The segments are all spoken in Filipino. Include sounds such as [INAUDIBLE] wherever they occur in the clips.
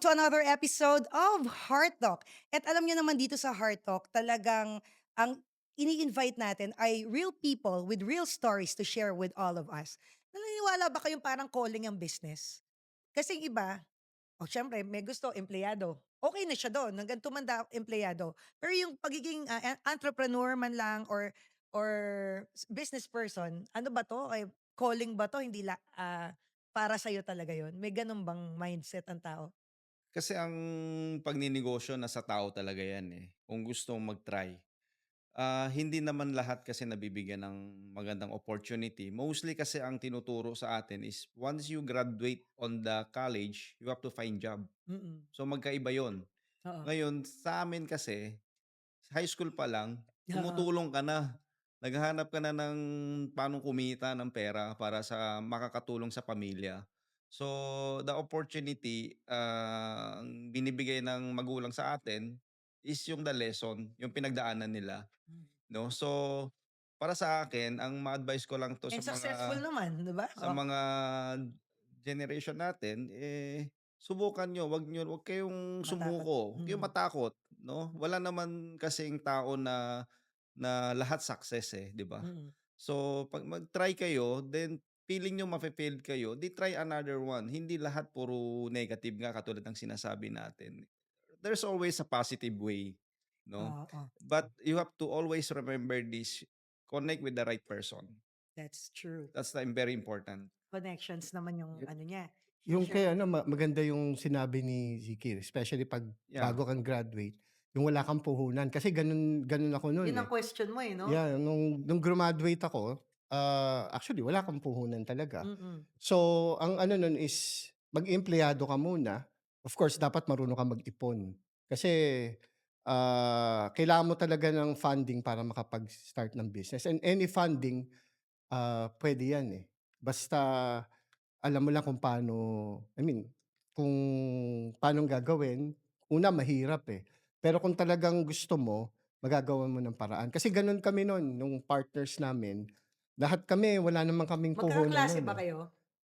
to another episode of Heart Talk. At alam niyo naman dito sa Heart Talk, talagang ang ini-invite natin ay real people with real stories to share with all of us. Naniniwala ba kayong parang calling ang business? Kasi iba, oh, syempre, may gusto, empleyado. Okay na siya doon, hanggang tumanda, empleyado. Pero yung pagiging en- entrepreneur man lang or or business person, ano ba to? Ay, calling ba to? Hindi la, ah, para sa'yo talaga yon May ganun bang mindset ang tao? Kasi ang pagninegosyo nasa tao talaga yan eh. Kung gusto mong mag-try. Ah, hindi naman lahat kasi nabibigyan ng magandang opportunity. Mostly kasi ang tinuturo sa atin is once you graduate on the college, you have to find job. Mm. So magkaiba yon. Oo. Ngayon, sa amin kasi, high school pa lang, Oo. tumutulong ka na. Naghahanap ka na ng paano kumita ng pera para sa makakatulong sa pamilya. So, the opportunity ah, ang binibigay ng magulang sa atin is yung the lesson, yung pinagdaanan nila. Mm. No? So, para sa akin, ang ma-advise ko lang to And sa successful mga naman, di ba? sa Oh. mga generation natin, eh, subukan nyo, wag nyo, wag kayong Matakot. sumuko, wag kayong Mm. matakot, no? Wala naman kasing tao na na lahat success eh, di ba? Mm. So, pag mag-try kayo, then feeling nyo mafe-failed kayo, di try another one. Hindi lahat puro negative nga katulad ng sinasabi natin. There's always a positive way, no? Oo. But you have to always remember this, connect with the right person. That's true. That's the very important. Connections naman yung ano niya. Yung Sure. kay ano, ma- maganda yung sinabi ni Zikir, especially pag Yeah. bago kang graduate, yung wala kang puhunan. Kasi ganun, ganun ako noon Yun eh. ang question mo eh, no? Yeah, nung, nung graduate ako, ah, actually wala kang puhunan talaga. Mm-mm. So, ang ano nun is, mag-empleyado ka muna. Of course, dapat marunong ka mag-ipon. Kasi, ah, kailangan mo talaga ng funding para makapag-start ng business. And any funding, ah, pwede yan eh. Basta, alam mo lang kung paano, I mean, kung paano gagawin. Una, mahirap eh. Pero kung talagang gusto mo, magagawa mo ng paraan. Kasi ganun kami nun, nung partners namin. Lahat kami, wala naman kaming puhunan Magkaklase nun ba eh. kayo?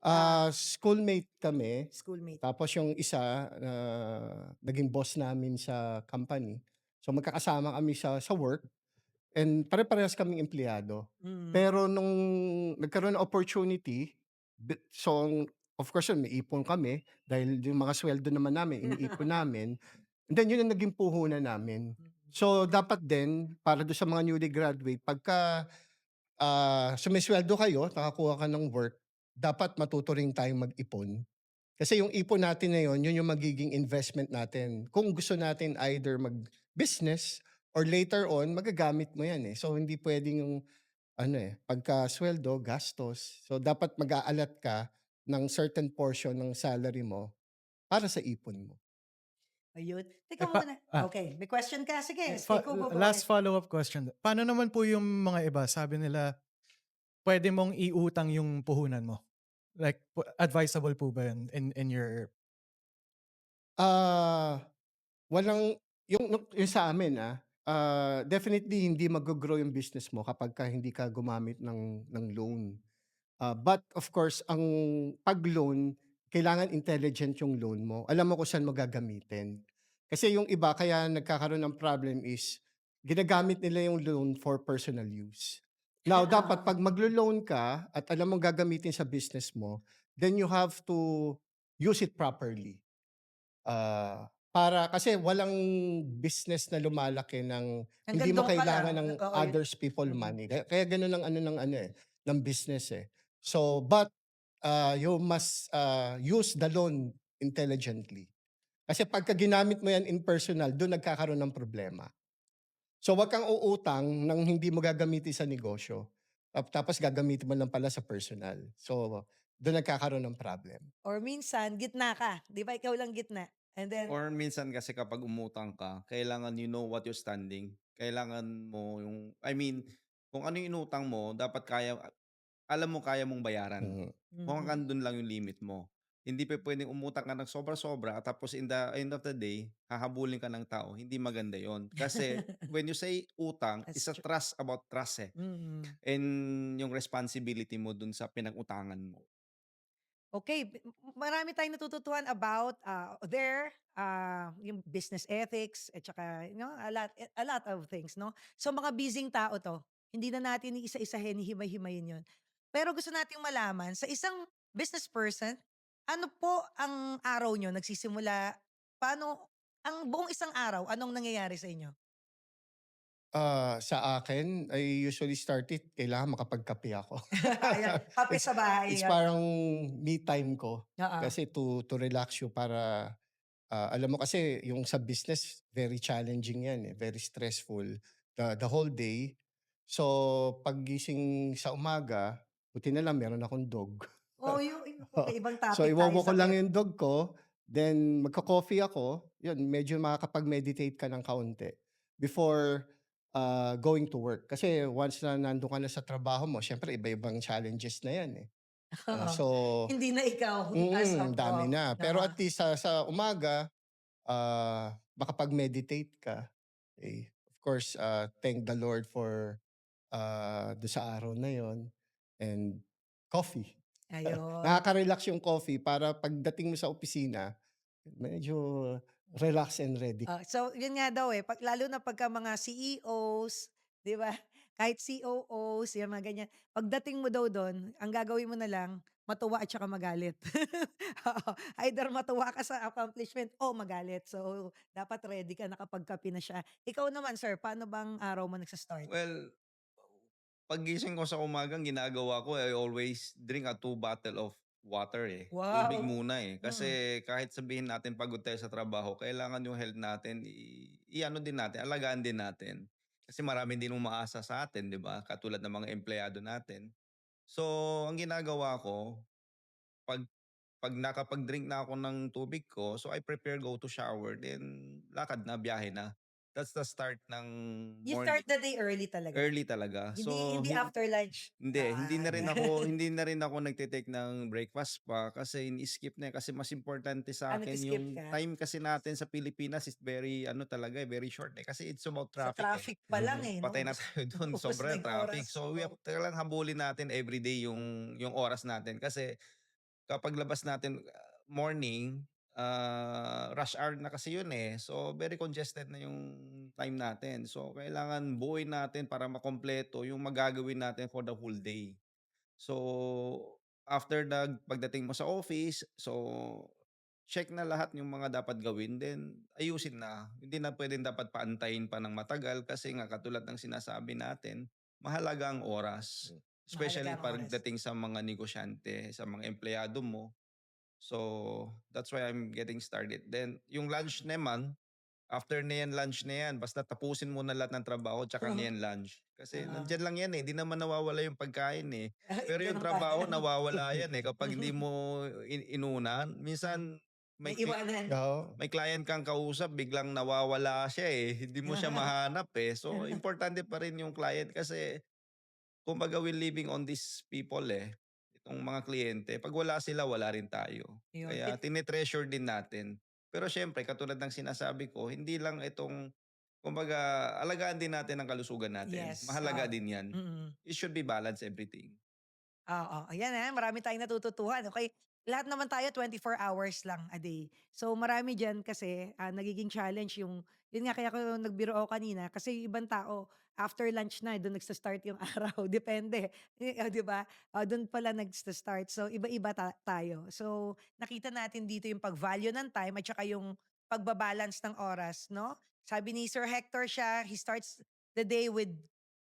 Ah, schoolmate kami. Schoolmate. Tapos yung isa, ah, naging boss namin sa company. So magkakasama kami sa, sa work. And pare-parehas kaming empleyado. Mm. Pero nung nagkaroon ng opportunity, bi- so of course yun, may ipon kami. Dahil yung mga sweldo naman namin, iniipon [LAUGHS] namin. And then yun ang naging puhunan namin. So dapat din, para do sa mga newly graduate, pagka ah sumisweldo kayo, nakakuha ka ng work, dapat matuto rin tayong mag-ipon. Kasi yung ipon natin na yun, yun yung magiging investment natin. Kung gusto natin either mag-business or later on, magagamit mo yan eh. So hindi pwedeng yung ano eh, pagka sweldo, gastos. So dapat mag-aalat ka ng certain portion ng salary mo para sa ipon mo. Ayun. Eh, Teka pa- muna. ah. Okay, may question ka? Sige, Eh, fa- go, go, go. last follow-up question. Paano naman po yung mga iba? Sabi nila, pwede mong iutang yung puhunan mo. Like, po- advisable po ba yun in, in your... Ah, walang yung, yung yung sa amin ah, ah, definitely hindi mag-grow yung business mo kapag ka hindi ka gumamit ng ng loan. Ah, but of course, ang pag-loan, kailangan intelligent yung loan mo. Alam mo kung saan mo gagamitin. Kasi yung iba kaya nagkakaroon ng problem is ginagamit nila yung loan for personal use. Now, dapat pag maglo-loan ka at alam mo gagamitin sa business mo, then you have to use it properly. Ah, para kasi walang business na lumalaki ng Hanggang hindi mo doon ka kailangan lang. ng Oo, yun. others people Mm. money. Kaya, kaya ganun ang ano ng ano eh, ng business eh. So, but uh, you must uh, use the loan intelligently. Kasi pagka ginamit mo yan in personal, doon nagkakaroon ng problema. So, wag kang uutang nang hindi mo gagamitin sa negosyo. Tap- Tapos gagamitin mo lang pala sa personal. So, doon nagkakaroon ng problem. Or minsan, gitna ka. Di ba? Ikaw lang gitna. And then, Or minsan kasi kapag umutang ka, kailangan you know what you're standing. Kailangan mo yung, I mean, kung ano yung inutang mo, dapat kaya, alam mo kaya mong bayaran. Mm. Kung mhm. hanggang dun lang yung limit mo. Hindi pa pwedeng umutang ka ng sobra-sobra at tapos in the end of the day, hahabulin ka ng tao. Hindi maganda yon Kasi [LAUGHS] when you say utang, That's it's a true. trust about trust eh. Mhm. And yung responsibility mo dun sa pinag-utangan mo. Okay, b- m- marami tayong natututuhan about uh, their uh, yung business ethics at saka you know, a lot a lot of things, no? So mga busy tao to. Hindi na natin iisa-isahin, himay-himayin 'yon. Pero gusto nating malaman sa isang business person, ano po ang araw nyo nagsisimula paano ang buong isang araw anong nangyayari sa inyo? Ah, sa akin, I usually start it, kailangan makapagkape ako. [LAUGHS] Ayan, [LAUGHS] kape sa bahay. it's yan. parang me time ko Oo. kasi to to relax you para ah, alam mo kasi yung sa business very challenging 'yan eh, very stressful the the whole day. So paggising sa umaga, buti na lang meron akong dog. Oh, [LAUGHS] yung, yung okay, ibang topic So iwowo tayo ko sa lang yung dog ko, then magko-coffee ako, yun medyo makakapag-meditate ka ng kaunti before ah, going to work. Kasi once na nandun ka na sa trabaho mo, syempre iba-ibang challenges na yan eh. [LAUGHS] Ah, Oo. so Hindi na ikaw as Mm, dami pro. na. Pero Oo. at least sa, sa umaga, ah makapag-meditate ka. Eh, of course, ah, thank the Lord for ah do sa araw na yon and coffee. [LAUGHS] Ayun. Nakaka-relax yung coffee para pagdating mo sa opisina, medyo relax and ready. Ah, so, yun nga daw eh, pag, lalo na pagka mga CEOs, di ba? [LAUGHS] Kahit COOs, yung mga ganyan. Pagdating mo daw doon, ang gagawin mo na lang, matuwa at saka magalit. [LAUGHS] Oo. Either matuwa ka sa accomplishment o magalit. So, dapat ready ka, nakapagkapi na siya. Ikaw naman, sir, paano bang araw mo nagsa-start? Well, paggising ko sa umagang ginagawa ko, I always drink a two bottle of water eh. Tubig Wow. muna eh. Mm. Kasi kahit sabihin natin pagod tayo sa trabaho, kailangan yung health natin, i, i-ano din natin, alagaan din natin. Kasi marami din umaasa sa atin, di ba? Katulad ng mga empleyado natin. So, ang ginagawa ko, pag pag nakapag-drink na ako ng tubig ko, so I prepare go to shower, then lakad na, biyahe na. That's the start ng You morning. start the day early talaga. Early talaga. Hindi, So, hindi hin- after lunch. hindi, hindi na rin Ah, ako hindi na rin ako [LAUGHS] nagte-take ng breakfast pa kasi ini-skip na eh. kasi mas importante sa Ah, akin nag-skip yung ka? time kasi natin sa Pilipinas is very ano talaga eh, very short eh kasi it's about Sa traffic, eh. traffic pa lang Mhm. eh. Patay no? na tayo [LAUGHS] doon, Ubus sobra na yung traffic. oras. So we have Oo. talagang habulin natin everyday yung yung oras natin kasi kapag labas natin uh, morning, ah, rush hour na kasi yun eh. So very congested na yung time natin. So kailangan buuin natin para makompleto yung magagawin natin for the whole day. So after the pagdating mo sa office, so check na lahat yung mga dapat gawin then ayusin na. Hindi na pwedeng dapat paantayin pa ng matagal kasi nga katulad ng sinasabi natin, mahalaga ang oras. Especially Mahalaga ang oras. pagdating sa mga negosyante, sa mga empleyado mo. So that's why I'm getting started. Then yung lunch naman, after na yan, lunch na yan. Basta tapusin mo na lahat ng trabaho, tsaka na yan lunch. Kasi Ah. nandyan lang yan eh. Di naman nawawala yung pagkain eh. [LAUGHS] Pero yung trabaho, nawawala yan eh. Kapag hindi [LAUGHS] mo in- inunan, minsan May may, iwanan. Oo. may client kang kausap, biglang nawawala siya eh. Hindi mo siya [LAUGHS] mahanap eh. So, importante pa rin yung client kasi kumbaga we're living on these people eh. Itong mga kliyente. Pag wala sila, wala rin tayo. Yun. Kaya tinetreasure din natin. Pero syempre, katulad ng sinasabi ko, hindi lang itong, kumbaga, alagaan din natin ang kalusugan natin. Yes, Mahalaga oo. din yan. Mm-mm. It should be balanced everything. Oo, ayan eh, marami tayong natututuhan. Okay, lahat naman tayo 24 hours lang a day. So marami diyan kasi ah, nagiging challenge yung yun nga kaya ko nagbiro ako kanina kasi yung ibang tao after lunch na doon nagsa-start yung [LAUGHS] araw. Depende, eh, ah, 'di ba? Ah, doon pala nagsa-start. So iba-iba ta- tayo. So nakita natin dito yung pag-value ng time at saka yung pagbabalance ng oras, no? Sabi ni Sir Hector siya, he starts the day with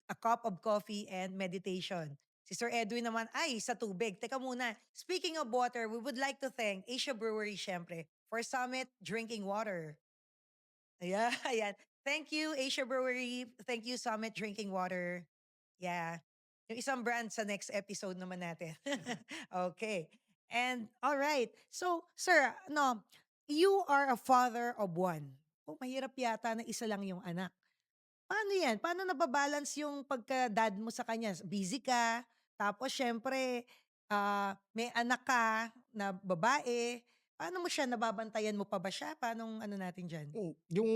a cup of coffee and meditation. Si Sir Edwin naman, ay, sa tubig. Teka muna, speaking of water, we would like to thank Asia Brewery, syempre, for Summit Drinking Water. Ayan, [LAUGHS] ayan. Thank you, Asia Brewery. Thank you, Summit Drinking Water. Yeah. Yung isang brand sa next episode naman natin. [LAUGHS] okay. And, all right. So, sir, no, you are a father of one. Oh, mahirap yata na isa lang yung anak. Paano yan? Paano nababalance yung pagka-dad mo sa kanya? Busy ka, tapos syempre, ah, may anak ka na babae. Paano mo siya, nababantayan mo pa ba siya? Paano ano natin dyan? Mm, Yung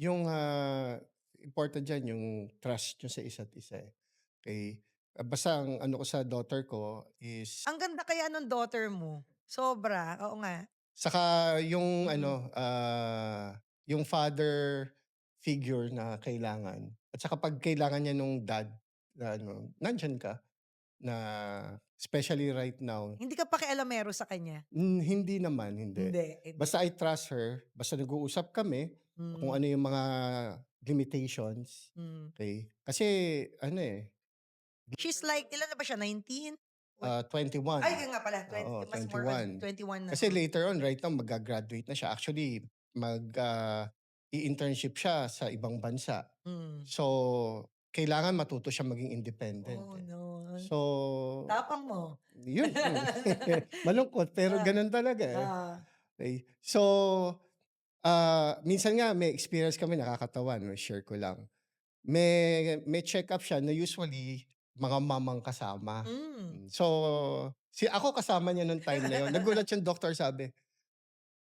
yung ah, important diyan yung trust nyo sa isa't isa. eh. Okay? Ah, basta ang ano ko sa daughter ko is Ang ganda kaya ng daughter mo. Sobra. Oo nga. saka yung Mm. ano, ah, yung father figure na kailangan. At saka pag kailangan niya nung dad na ano, nandiyan ka. Na especially right now. Hindi ka pakialamero sa kanya? Hmm, hindi naman, hindi. Hindi. hindi. Basta I trust her, basta nag-uusap kami kung Mm, ano yung mga limitations. mm. Okay? Kasi ano eh, She's like, ilan na ba siya? 19? ah, 21. Ay, yun nga pala. 20, Oo, mas more on 21. 21 na. Kasi later on, right now, mag-graduate na siya. Actually, mag ah, i-internship siya sa ibang bansa. Mm. So, kailangan matuto siya maging independent. Oh, eh. no. So, Tapang mo. yun. [LAUGHS] Malungkot, pero Ah. ganun talaga eh. Ah. Okay. So, ah, minsan nga may experience kami nakakatawan, no, share ko lang. May may check-up siya na usually mga mamang kasama. Mm. So, si ako kasama niya nung time na yun. Nagulat yung doctor sabi,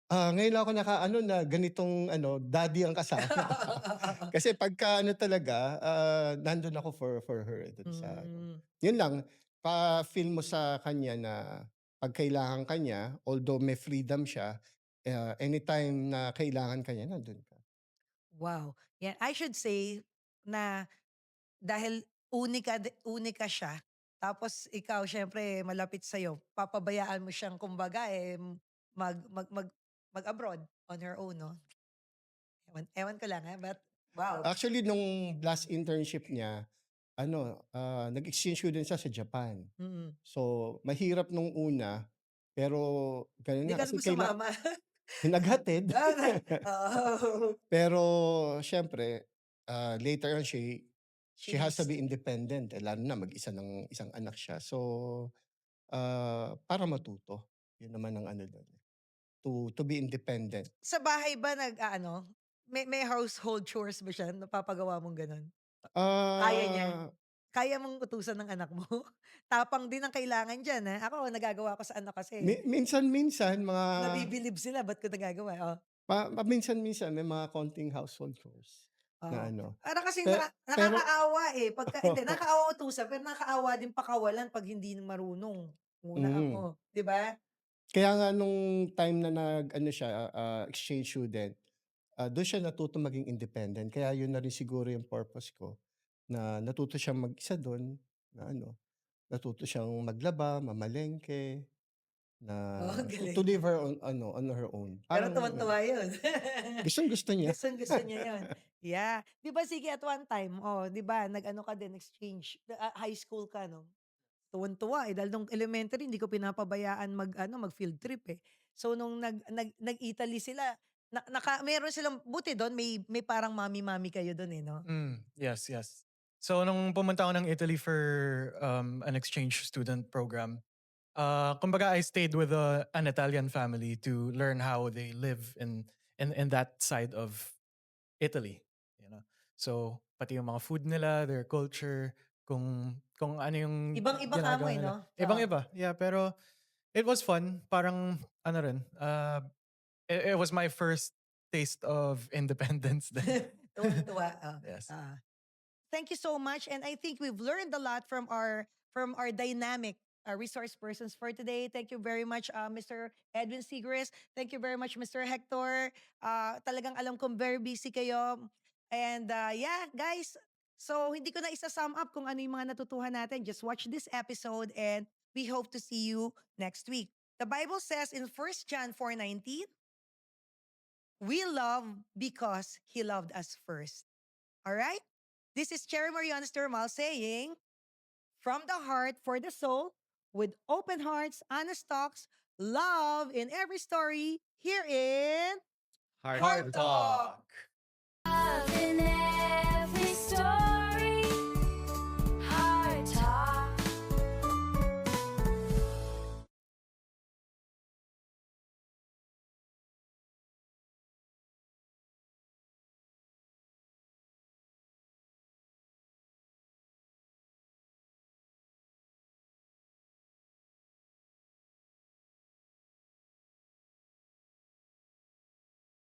ah, ngayon lang ako nakaano na ganitong ano, daddy ang kasama. [LAUGHS] Kasi pagka ano talaga, ah, nandun ako for for her dun sa ano. Mm. Yun lang, pa-feel mo sa kanya na pag kailangan kanya, although may freedom siya, ah, anytime na kailangan kanya, nandun ka. Wow. Yan. I should say na dahil unika, unika siya, tapos ikaw, syempre, malapit sa'yo, papabayaan mo siyang, kumbaga, eh, mag, mag, mag, mag-abroad on her own, no? Ewan, ewan ko lang, ha? But, wow. Actually, nung last internship niya, ano, ah, nag-exchange student siya sa Japan. Mm. So, mahirap nung una, pero ganun Hindi nga ka kasi kaila- sumama. naghatid. [LAUGHS] oh. pero, syempre, ah, later on, she, she has to be independent. Eh, lalo na mag-isa ng isang anak siya. So, ah, para matuto. Yun naman ang ano doon. To, to be independent. Sa bahay ba nag, ah, ano, may, may household chores ba siya? Napapagawa mong ganun? Kaya niya? Ah, Kaya mong utusan ng anak mo? [LAUGHS] Tapang din ang kailangan dyan, ha? Ako, nagagawa ko sa anak kasi. mi- minsan-minsan, mga... Nabibilib sila, ba't ko nagagawa? Oh. Pa, pa- minsan-minsan, may mga konting household chores. Oh. Na ano. Para kasi Pe- naka- pero- nakakaawa eh. Pagka, [LAUGHS] hindi, nakakaawa utusan, pero nakakaawa din pakawalan pag hindi marunong. Muna Mm. ako. Di ba? Kaya nga nung time na nag ano siya ah, exchange student, ah, doon siya natuto maging independent. Kaya yun na rin siguro yung purpose ko na natuto siyang mag-isa doon na ano, natuto siyang maglaba, mamalengke, na Oh, ang to live her on ano on her own. Pero Parang tuwan-tuwa yun. [LAUGHS] Gustong gusto niya. Gustong gusto niya yun. [LAUGHS] Yeah. Di ba sige at one time, oh, di ba, nag-ano ka din, exchange, ah, high school ka, no? Tuwan-tuwa eh. Dahil nung elementary, hindi ko pinapabayaan mag, ano, mag field trip eh. So nung nag, nag, nag-Italy sila, na, naka, meron silang, buti doon, may, may parang mami-mami kayo doon eh, no? Mm, yes, yes. So nung pumunta ako ng Italy for um, an exchange student program, uh, kumbaga I stayed with a, an Italian family to learn how they live in in in that side of Italy, you know. So pati yung mga food nila, their culture, kung kung ano yung Ibang-iba ka mo ginagawa eh, nila. no? Oo. Ibang-iba. Yeah, pero it was fun. Parang ano rin, uh, it, it was my first taste of [LAUGHS] independence then. [LAUGHS] Tuwan-tuwa. oh. yes. Ah. thank you so much and I think we've learned a lot from our from our dynamic uh, resource persons for today. Thank you very much uh, Mr. Edwin Sigris. Thank you very much Mr. Hector. Uh, talagang alam kong very busy kayo. And uh, yeah, guys, so hindi ko na isa-sum up kung ano yung mga natutuhan natin. Just watch this episode and we hope to see you next week. The Bible says in 1 John 4:19, we love because he loved us first. All right? This is Cherry Mariana Sturmal saying, from the heart for the soul, with open hearts, honest talks, love in every story, here in Heart Heart Talk.